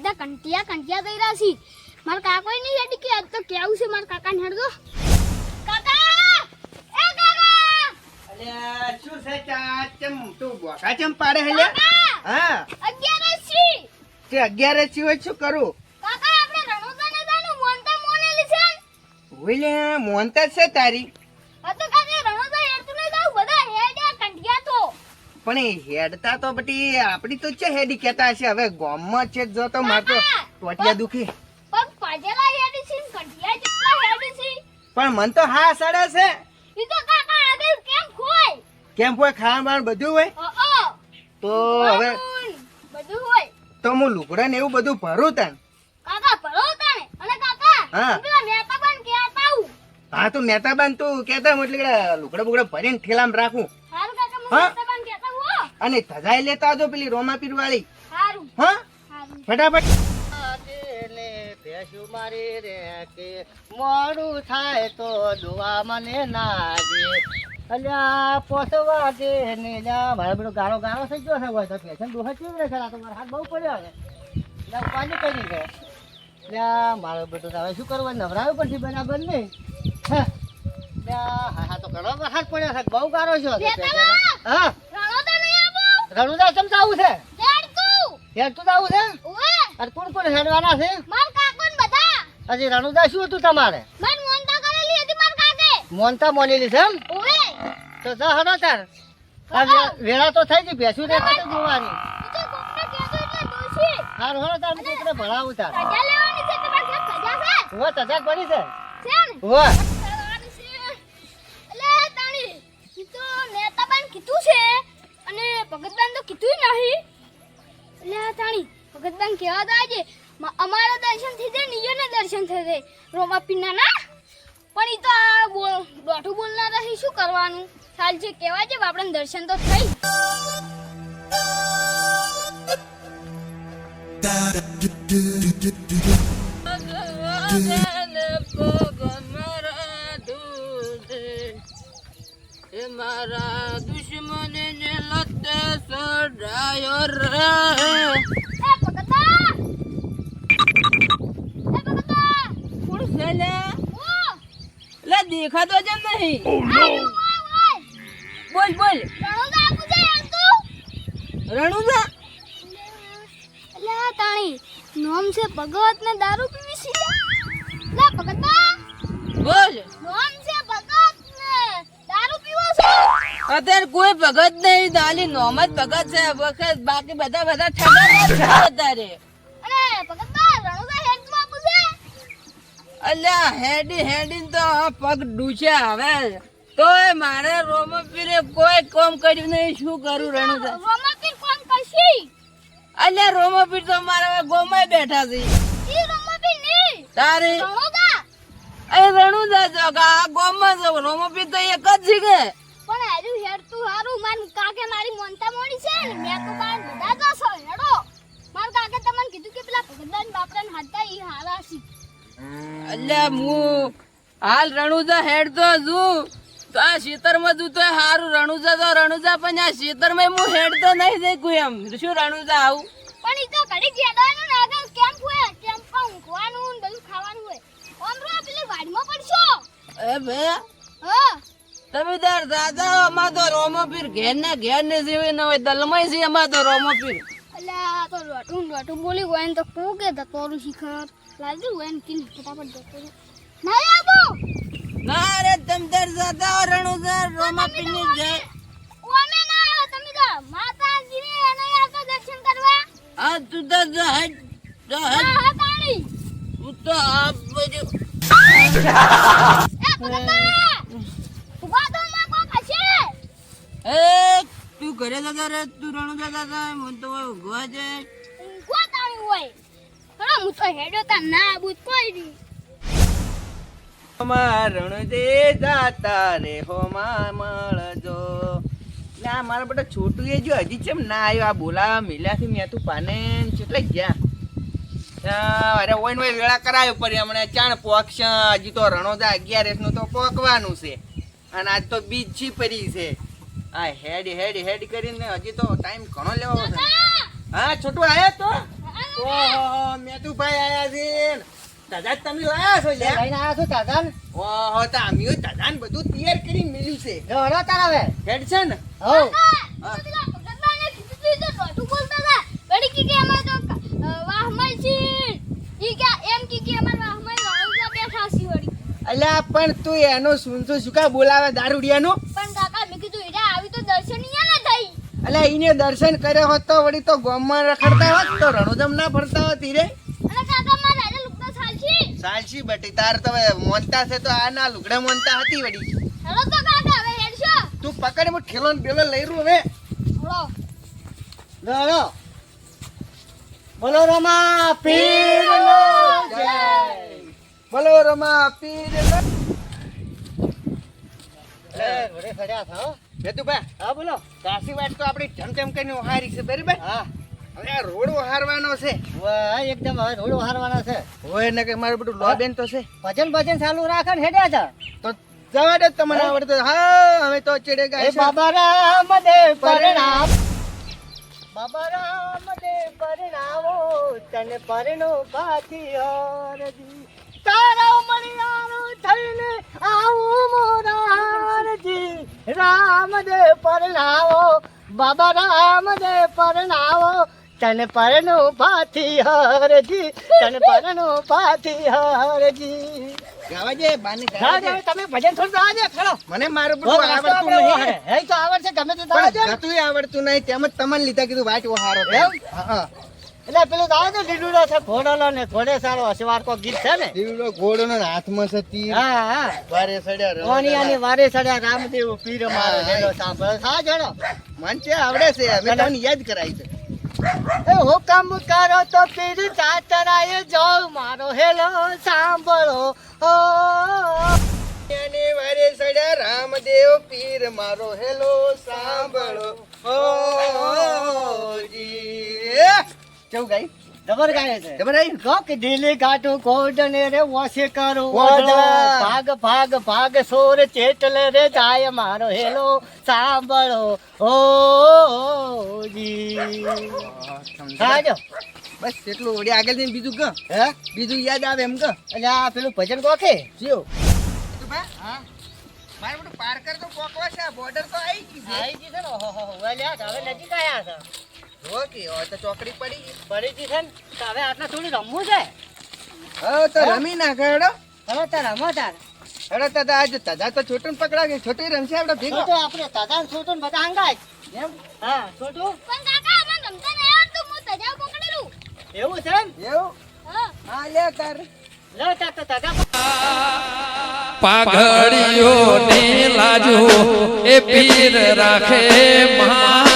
બધા કંટિયા કંટિયા થઈ રહ્યા છે. મારા કાકો નહીં હેડી કે આજ તો કેવું છે મારા કાકા ને હેડો કાકા! એ કાકા! અલે શું છે ચા? ચમ તું બોકા ચમ પાડે હે હા. અગિયારસ છે. તે 11 છે હોય શું કરું? કાકા આપણે રણોદા ને જાનું મોનતા મોનેલી છે ઓલે મોનતા છે તારી. હા તો કાકા રણોદા હેડતું નહીં જાવ બધા હેડ્યા કંટિયા તો પણ એ હેડતા તો બટી આપડી તો છે હેડી કેતા હશે હવે ગોમમાં છે જો તો માર તો ટોટિયા દુખી. પગ પાજેલા હેડી છે ને જેટલા હેડી છે. પણ મન તો હા સડે છે. ઈ તો કાકા આગળ કેમ ખોય? કેમ બાણ બધું હોય? તો હવે બધું હોય. તો હું લુગડા ને એવું બધું ભરું તન? કાકા ભરો તાણે. અને કાકા હા. પેલા બન હું હા તું નેતા બન તું કેતા હું એટલે લુગડા બુગડા ભરીને ઠેલામાં રાખું. હા કાકા હું હા. નેતા બન કહેતા હું હો. અને ધજાઈ લેતા આવજો પેલી રોમાપીર વાળી હારું. હા? ફટાફટ. મારી રે કે મોડું થાય તો દુઆ મને ના દે અલ્યા પોસવા દે ને મારો બેટો ગાળો ગાળો થઈ ગયો છે હોય તો પેશન દુહા કેવી રહે છે આ તો મારો હાથ બહુ પડ્યો ને લ્યા પાણી કરી છે. લ્યા મારો બેટો હવે શું કરવા? નવરાવ્યું પછી બરાબર નહીં. હે. હા હા તો ઘણો વરસાદ પડ્યો છે. બહુ ગારો છો. હા. રણોદા ચમ જાવું છે? હેડતું જાવું છે? અને કોણ કોણ હેડવાના છે? માર કાકો બધા! હજી રણુદા શું હતું તમારે? મન મોનતા કરેલી હતી માર કાકે! મોનતા મોનેલી છે એમ? તો જા હડો તાર. આજે વેળા તો થઈ ગઈ બેસું રે જોવાની. હારું હડો તાર હું છોકરે ભણાવું તાર. સજા લેવાની છે તમારે સજા છે? હોવે તજાક પડી છે? છે ભગતબાન તો કીધું નહીં. એટલે આ તાણી ભગતબાન કહેવા તો આજે અમારા દર્શન થઈ જાય નિયને દર્શન થઈ જાય. રોમા પીના ના? પણ એ તો આ બોલ દોઠું બોલનાર રહી શું કરવાનું? ચાલ છે કહેવાય છે આપણને દર્શન તો થઈ. મારા સડાયો રે. એ ભગતા! એ ભગતા! કોણ છે લે? લે દેખાતો જ નહીં. ઓય બોલ બોલ. રણોદા આપું છે યાર તું રણુદા એટલે તાણી. નોમ છે ભગત ને દારૂ પીવી છે? લે ભગતા! બોલ. નોમ છે ભગત ને દારૂ પીવો છો અત્યારે કોઈ ભગત નહીં દાલી નોમત ભગત છે. વખત બાકી બધા બધા ઠંડા છે અત્યારે. અલ્યા હેડી હેડી તો પગ ડૂચ્યા હવે. તોય મારે રોમો પીરે કોઈ કામ કર્યું નહીં. શું કરું રણુ રોમા પીર કોણ કરશી? અલ્યા રોમો પીર તો મારા ગોમાય બેઠા છે. ઈ રોમા પીર નહીં. તારે? અરે એ રણુદા જો આ ગોમાં જો રોમો પીર તો એક જ છે કે? હારું હેડ તું હારું. માર કાકે મારી મોનતા મોણી છે ને. મેં તો બાર બધા જશો હેડો. માર કાકે તમને કીધું કે પેલા ભગતદાન બાપરાને હતા ઈ હારા છે અલ્યા હું હાલ રણુજા હેડ તો છું. તો આ શીતરમાં જુ તો હારું રણુજા તો રણુજા પણ આ શીતરમાં હું હેડ તો નહીં દેખું એમ. શું રણુજા આવું? પણ ઈ તો ઘડી જેડાનું ને આગળ કેમ હોય કેમ્પમાં ઊંઘવાનું ને બધું ખાવાનું હોય. ઓમ રો પેલી વાડીમાં પડશો. એ ભે હા. તમે તાર દાદા અમાર તો રોમો પીર ઘેર ને ઘેર ને જીવી ન હોય દલમાઈ છે અમાર તો રોમો પીર અલ્યા આ તો રોટું રોટું બોલી હોય ને તો કું કે તોરું શિખર? લાજુ હોય ને કિન ફટાફટ જતો ના આવો ના રે તમ તાર દાદા રણુજા રોમો પીરની જય. ઓમે ના આવે તમે તો માતાજીને એને આવતા દર્શન કરવા? આ તું તો જહજ જહજ તાણી. તો આ બધું એ ભગતા ઊભા તો માં કોક હશે એ તું ઘરે દાદા રે તું રણુજા દાદા મને તો ઊંઘવા છે. ઊંઘવા તાણી હોય. પણ હું તો હેડો તા ના આબુ કોઈ દી. રણ દે જાતા રે હો મળજો. ના મારા બધા છોટું એ જો હજી ચેમ ના આવ્યો? આ બોલા મિલ્યાથી મેં તું પાને ને ચેટલે ગયા. અરે ઓય ને ઓય વેળા કરાયો પડી હમણાં. ચાણ પોક્ષ હજી તો રણોદા અગિયારનું તો પોકવાનું છે. અને આજ તો બીજ છી પડી છે. આ હેડ હેડ હેડ કરીને હજી તો ટાઈમ ઘણો લેવો છે. હા છોટું આયા તો? ઓહો મેતુભાઈ આયા છે. દાદા તમે લાયા છો લે લઈને આયા છો દાદા ઓહો તો આમિયો દાદા બધું તૈયાર કરી મેલ્યું છે. લો હરો તાર હવે. હેડ છે ને? હો. અલ્યા પણ તું એનો સુનતો શું કા બોલાવે દારૂડિયાનો પણ કાકા મેં કીધું ઈરા આવી તો દર્શન ઈયા ના થઈ અલ્યા ઈને દર્શન કર્યો હોત તો વળી તો ગોમમાં રખડતા હોત તો રણુજમ ના ફરતા હોત લુગડા સાલશી. બટી તાર તો મોનતા છે તો આ ના લુગડા મોનતા હતી વળી. હેલો તો કાકા હવે હેડશો. તું પકડ હું ઠેલો ને બેલો લઈ રહ્યો હવે. હળો લો બોલો રમા પીર જય. બોલો રમા પીર એ ઘોડે ચડ્યા છો? હા બોલો. કાશી વાત તો આપણી જેમ કરીને વહારી છે બરાબર? હા. હવે આ રોડ વહારવાનો છે. વાહ, એકદમ હવે રોડ હારવાના છે. હોય ને કે મારું બધું લોબેન તો છે. ભજન ભજન ચાલુ રાખે ને હેડ્યા છે તો જવા દે તમને આવડતો હા હવે તો ચડેગા એ બાબા રામ દે પરણામ બાબા રામ દે પરણાવો તને પરણો પાછી હરજી તારા મણિયારો થઈને આવું મોરારજી. રામદેવ પરણાવો બાબા રામદેવ પરણાવો તને પરણો પાથી હરજી તને પરણો પાથી હરજી. તમે ભજન થોડું ગાવા ખરો. મને મારું બધું આવડતું નહીં. એ તો આવડશે ગમે તે આવડતું નહીં. તેમજ તમને લીધા કીધું વાટ એમ? હા. એટલે પેલું આવે દે લીલુડો છે ઘોડોલો ને ઘોડે સારો હસવાર કો ગીત છે ને? દીવડો ઘોડો ને હાથમાં છે તીર. હા હા. વારે સડ્યા રવા ની વારે સડ્યા રામદેવ પીર મારો જેનો સાંભળો. સા જણો. મન છે આવડે છે અમે તમને યાદ કરાવી છે. એ હુકમ કરો તો પીર ચાચરાય જાવ મારો હેલો સાંભળો. ઓ ને વારે સડ્યા રામદેવ પીર મારો હેલો સાંભળો. ઓ જી. કેવું ગાઈ જબર ગાય છે. ખબર આવી કહો કે દિલી કાટું કોડને રે વાસે કરો ભાગ ભાગ ભાગ સોર ચેટલે રે જાય મારો હેલો. સાંભળો ઓ જી સાજો બસ એટલું ઓડી આગળ જઈને બીજું ક. હે? બીજું યાદ આવે એમ ક. એટલે આ પેલું ભજન કોકે જીઓ. હા. મારે બધું પાર કર તો કોકવા છે બોર્ડર તો આવી ગઈ છે. આવી ગઈ છે ને? ઓહો હવે હવે નજીક આવ્યા છે. ઓકે હોય તો ચોકડી પડી ગઈ. પડી ગઈ છે ને? તો હવે આટલા થોડી રમવું છે? હવે તો રમી નાખે હેડો. હવે તાર રમો તાર. હેડો તો આજ તદા તો છોટું પકડા ગઈ છોટી રમશે આપણે તો તો આપણે દાદા છોટું ને બધા હંગાય. એમ? હા છોટું? પણ કાકા મને રમતા નહીં આવડતું હું તજાવ પકડેલું એવું છે ને? એવું? હા. હા લે તાર લે તો દાદા પાઘડીઓ ને લાજો એ પીર રાખે મારા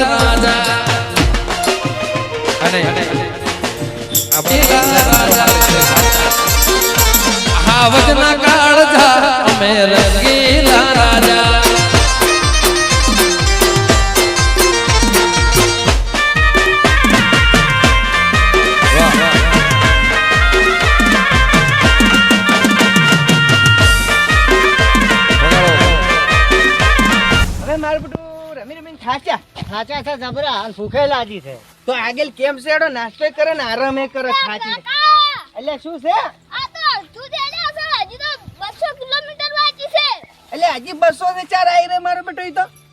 રાજા અને આ બધા હા વજના કાળજા અમે રંગીલા જબરા અને હજી છે. તો આગળ કેમ છે એડો? નાસ્તો કરે ને આરામે કરે ખાતી. એટલે શું છે? એટલે હજી બસો ને ચાર આવી રે મારો બેટો તો.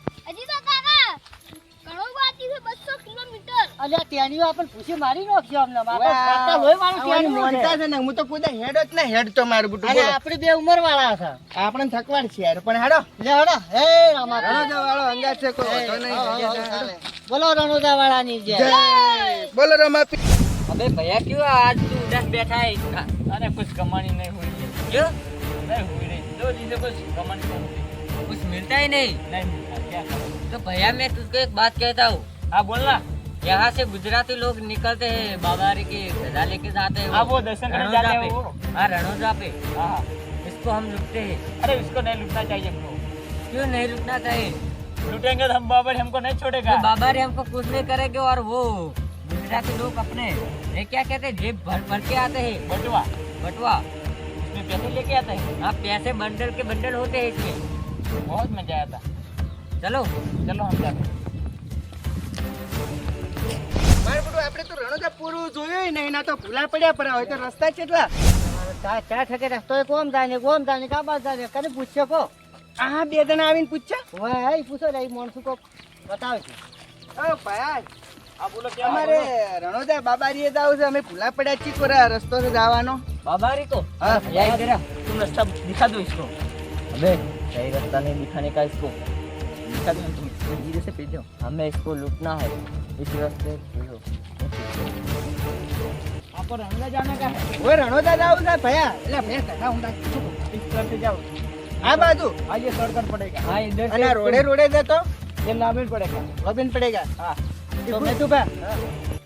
અરે તેનીઓ આપણ ભૂસી મારી નાખ્યો અમને. મારા લોહી મારું તેની મોનતા છે ને હું તો કુદા હેડ એટલે હેડ તો મારું બુટુ અરે આપણે બે ઉમર વાળા છે. આપણે થકવાડ છે યાર પણ હેડો. લે હેડો. હે રામા હેડો જો વાળો અંગા છે કોઈ તો નહીં. બોલો રણોદા વાળાની જય. બોલો રમા અબે ભૈયા કયો આજ તું ઉદાસ બેઠા હે? અરે કુછ કમાણી નહીં હોય જો. નહીં હોય રે જો દીધો કુછ કમાણી નહીં. कुछ मिलता ही नहीं नहीं मिलता क्या तो भैया मैं तुझको एक बात कहता हूँ हाँ बोलना यहाँ से गुजराती लोग निकलते हैं बाबारी की गजा लेके जाते हैं हाँ, वो दर्शन करने जाते हैं वो। हाँ रणोजा पे। हाँ हाँ। इसको हम लुटते हैं। अरे इसको नहीं लूटना चाहिए हमको। क्यों नहीं लुटना चाहिए? लूटेंगे तो हम बाबर हमको नहीं छोड़ेगा। तो बाबारी हमको कुछ नहीं करेंगे और वो गुजराती लोग अपने ये क्या कहते हैं जेब भर भर के आते हैं। बटुआ। बटुआ। इसमें पैसे लेके आते हैं। हाँ पैसे बंडल के बंडल होते हैं इसमें बहुत मज़ा आया था चलो। चलो हम जाते हैं। આપણે તો રણોજા પૂરું જોયું નહીં ના તો ભૂલા પડ્યા પર હોય તો રસ્તા કેટલા ચાર ચાર ઠકે રસ્તો એ કોમ જાય ને કોમ જાય ને કાબા જાય ને કને પૂછ્યો કો આ બે જણા આવીને પૂછ્યા ઓય એ પૂછો ને એ માણસો કો બતાવે છે ઓ ભાઈ આ બોલો અમારે રણોજા બાબારીએ જવું છે અમે ભૂલા પડ્યા છીએ કોરા રસ્તો છે જવાનો बाबारी को हाँ भैया इधर आ। तुम रास्ता दिखा दो इसको अबे सही रास्ता नहीं दिखाने का इसको दिखा दो तुम धीरे से भेजो हमें इसको लूटना है इस रास्ते આપો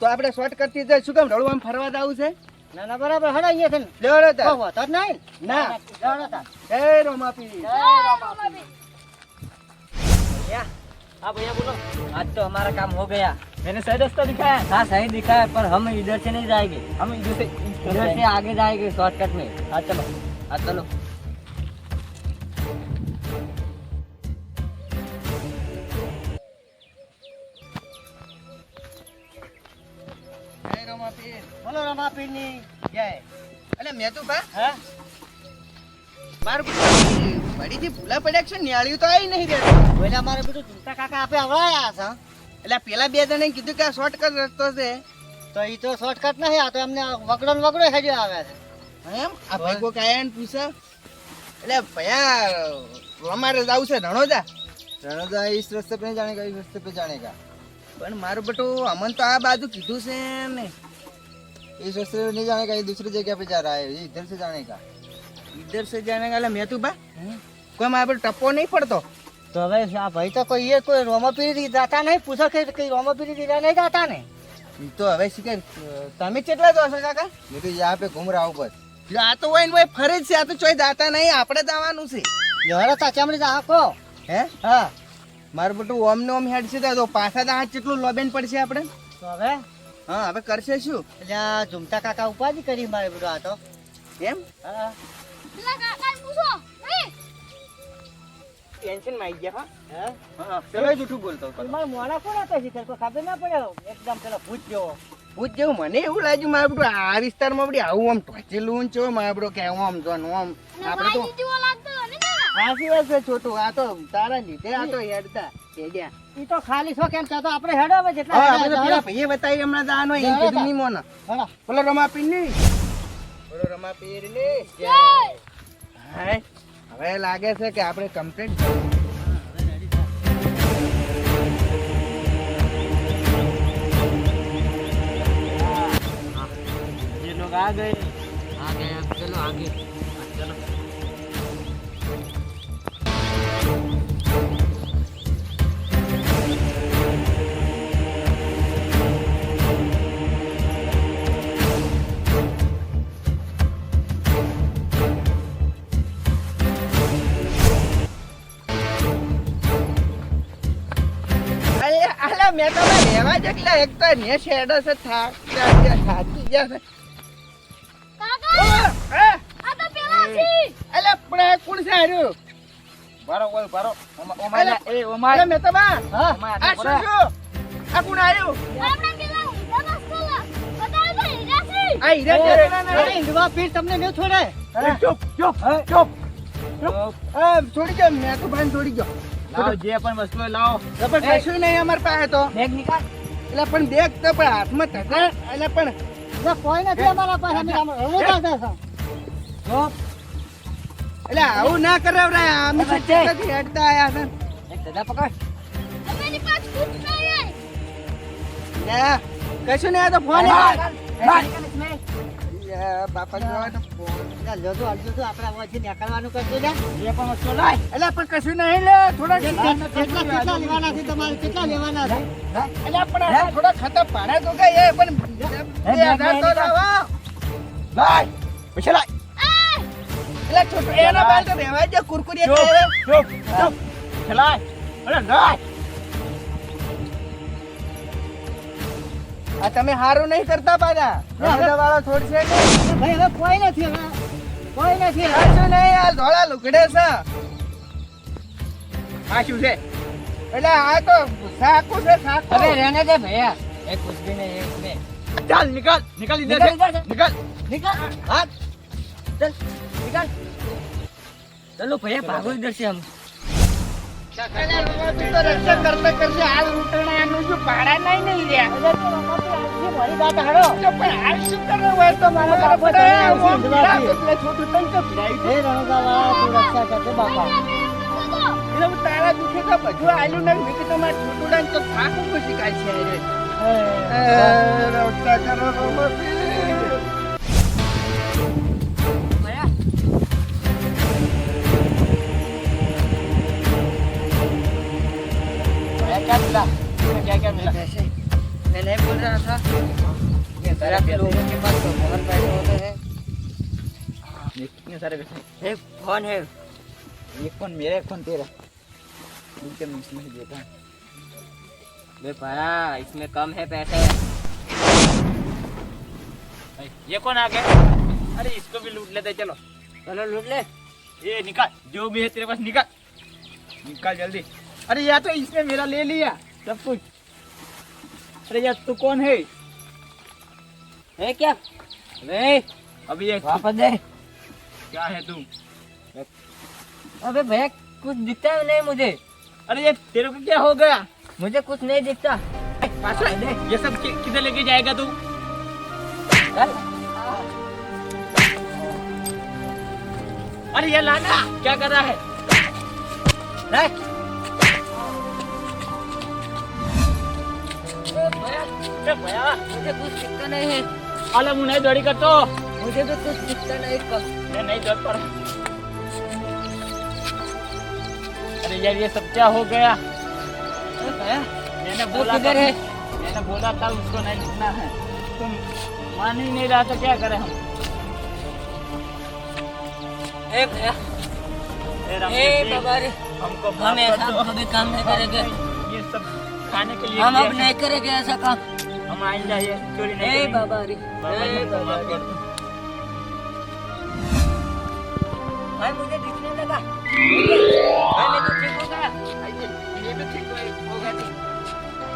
આપણે શોર્ટકટથી જઈ શું કેમ રળો ફરવા જાવ છે? ના ના બરાબર. હડા અહીંયા છે ને. લેવડો ના. લેવડો ભૈયા બોલો. આજ તો અમારા કામ હો ગયા. मैंने सही रास्ता दिखाया हाँ सही दिखा है पर हम इधर से नहीं जाएंगे हम इधर से इधर से आगे जाएंगे शॉर्टकट में हाँ चलो हाँ चलो જય રોમાપી બોલો રમાપીરની જય એટલે મેં તું ભા હા માર બડીથી ભૂલા પડ્યા છે નિયાળ્યું તો આવી નહીં રહેતું પેલા મારે બધું ચિંતા કાકા આપે આવડાયા છે એટલે પેલા બે જણે કીધું કે આ શોર્ટકટ રસ્તો છે. તો એ તો શોર્ટકટ નથી આ તો એમને વગડો ને વગડો હેજો આવે છે. એમ? આ ભાઈ કોઈ કાયા ને પૂછે? એટલે ભયા અમારે જવું છે રણોજા? રણોજા એ રસ્તે પે જાણેગા એ રસ્તે પે જાણેગા પણ મારું બટું અમન તો આ બાજુ કીધું છે ને. એ રસ્તે નહીં જાણે એ દૂસરી જગ્યા પે જા રહા હે ઇધર સે જાણેગા ઇધર સે જાણેગા એટલે મેં તું બા કોઈ મારા પર ટપ્પો નહીં પડતો? તો હવે આ ભાઈ તો કોઈ એ કોઈ રોમાપીરી દાતા નહીં. પૂછો કે કઈ રોમાપીરી દીધા નહીં દાતા ને. તો હવે શીખે તમે કેટલા દો છો કાકા? મેં તો યા પે ઘૂમ રહ્યા ઉપર આ તો હોય ને ભાઈ ફરે છે. આ તો ચોય દાતા નહીં. આપણે દાવાનું છે. યાર ચાચામડી દા કો હે? હા. મારું બધું ઓમ ને ઓમ હેડ છે તો પાછા દા કેટલું લોબેન પડશે આપણે? તો હવે? હા હવે કરશે શું? એટલે આ ઝુમતા કાકા ઉપાધિ કરી મારે બધું આ તો. એમ? હા. કાકા પૂછો. નહીં. ટેન્શનમાં આવી ગયા હા. હા? હા જૂઠું બોલતો મારા મોડા કોણ હતા શીખર? કોઈ ખબર ના પડ્યો એકદમ પેલો ભૂત જેવો. ભૂત જેવું મને એવું લાગ્યું મારે બધું આ વિસ્તારમાં બધી આવું આમ ટોચેલું છો મારે બધું કે આમ જો ને આમ આપણે તો ને? હાસી હશે છોટું આ તો તારા લીધે આ તો હેડતા હેડ્યા ઈ તો ખાલી છો કેમ? તો આપણે હેડો હવે જેટલા આપણે પેલા ભાઈએ બતાવી હમણાં દાનો એમ કીધું નહીં મોના. બોલો રમાપીરની બોલો રમાપીરની જય. હાય. હવે લાગે છે કે આપણે કમ્પ્લીટ ये लोग आ गए आगे अब चलो आगे અરે આ જેટલા તમને ન છોડે છોડી ગયો મેં તો ભાઈ છોડી ગયો. જે પણ વસ્તુ લાવો. કશું નહીં અમાર પાસે તો. બેગ નીકાળ. એટલે પણ દેખ તો પણ હાથમાં થશે એટલે પણ કોઈ નથી અમારા પાસે અમે એવું ના થશે એટલે આવું ના કરે રે અમે તો નથી હેડતા આયા છે. એક દાદા પકડ. કશું નહીં તો ફોન બાપા જોવા તો ફોન. એટલે હાલજો તો આપણે આમાંથી નીકળવાનું કરજો ને એ પણ વસ્તુ લાય. એટલે પણ કશું નહીં લે થોડા કેટલા કેટલા લેવાના છે તમારે કેટલા લેવાના છે એટલે પણ થોડા ખાતા પાડે તો કઈ એ પણ બે હજાર તો લાવો. લાય. પૈસા લાય. એટલે છોટુ એના બાલ તો રહેવા. લાય. અરે લાય. આ તમે હારું નહીં કરતા પાછા. વાળા છોડશે ભાઈ હવે કોઈ નથી હવે કોઈ નથી. હાચું નહીં આ ધોળા લુકડે છે. હાચું છે? એટલે આ તો સાકુ છે સાકું. અરે રેને દે ભૈયા. એ કુછ ભી નહીં એક મે ચાલ નિકાલ નિકાલ ઇધર નિકાલ નિકાલ હાથ ચાલ. નિકાલ ચલો ભૈયા ભાગો ઇધર છે હમ રક્ષા કરતા કરશે હાલ ઉતરણાનું જો ભાડા નહીં નહીં રહ્યા પણ હાલ શું કરવું હોય તો મારા તારા દુઃખે તો બધું આલ્યું નહીં મેં તો મારા છોટુડા તો થાકું ખુશી કાઢશે રક્ષા કરો क्या मिला? क्या क्या मिला? पैसे मैं नहीं बोल रहा था ये तरह के लोगों के पास तो बहुत पैसे होते हैं। इतने सारे पैसे एक फ़ोन है। एक फ़ोन मेरा एक फ़ोन तेरा। इनके मिक्स में देता? बे भैया इसमें कम है पैसे। ये कौन आ गया? अरे इसको भी लूट लेते चलो। चलो लूट ले। ये निकाल जो भी है तेरे पास निकाल। निकाल जल्दी। अरे या तो इसने मेरा ले लिया। सब कुछ। अरे यार तू कौन है? है क्या? अरे अभी ये वापस दे। क्या है तू अबे भैया कुछ दिखता है नहीं मुझे। अरे ये तेरे को क्या हो गया? मुझे कुछ नहीं दिखता। ये सब किधर लेके जाएगा तू? चल। अरे ये लाना क्या कर रहा है? भैया मुझे कुछ दिखता नहीं है। अरे मुझे दौड़ी कर तो मुझे भी कुछ दिखता नहीं कब मैं नहीं दौड़ पा अरे यार ये सब क्या हो गया? मैंने तो बोला किधर है? मैंने बोला था उसको नहीं लिखना है। तुम मान ही नहीं रहा तो क्या करें हम? ए भैया। ए राम ए जी, बाबा रे हमको हम ऐसा कभी काम नहीं करेंगे। ये सब खाने के लिए हम अब नहीं करेंगे ऐसा काम। हम आइंदा ये चोरी नहीं ए करेंगे। बाबा रे बाबा जी, ए हमको बाबा माफ रे कर दो। भाई मुझे दिखने लगा भाई मैं तो ठीक हो गया आइए, ये भी ठीक हो- हो गया ठीक।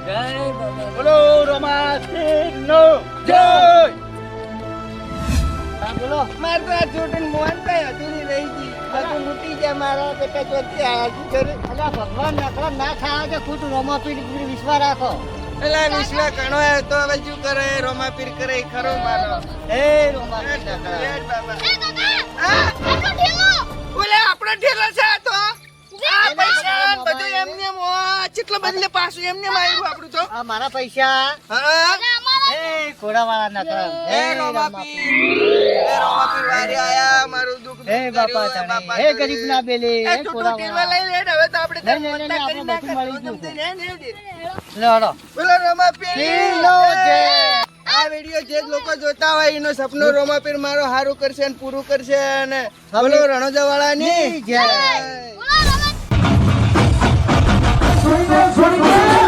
जय बाबा બોલો રમાસીનો જય હા, બોલો મારે તો આ જોડીને મોહન કઈ અધૂરી રહી ગઈ બધું લૂટી ગયા મારા બેટા ચોથી આયા છે ઘરે અલા ભગવાન નકરા ના ખાવા કે ખોટું રોમા પીડી પીડી વિશ્વા રાખો એલા વિશ્વા કણો હે તો હવે શું કરે? રોમા પીર કરે ખરો બાબા. એ ઢેલો ઓલે આપણો ઢેલો છે તો. આ પૈસા ને બધું એમને એમ, આ ચેટલો બદલે પાછું એમને એમ આવ્યું આપણું તો. આ મારા પૈસા. હા. હે ઘોડાવાળા નકરા હે રોમા પીર. હે વારે આયા મારું જે લોકો જોતા હોય એનો સપનો રોમાપીર મારો હારું કરશે અને પૂરું કરશે અને બોલો રણોજાવાળાની. જય. બોલો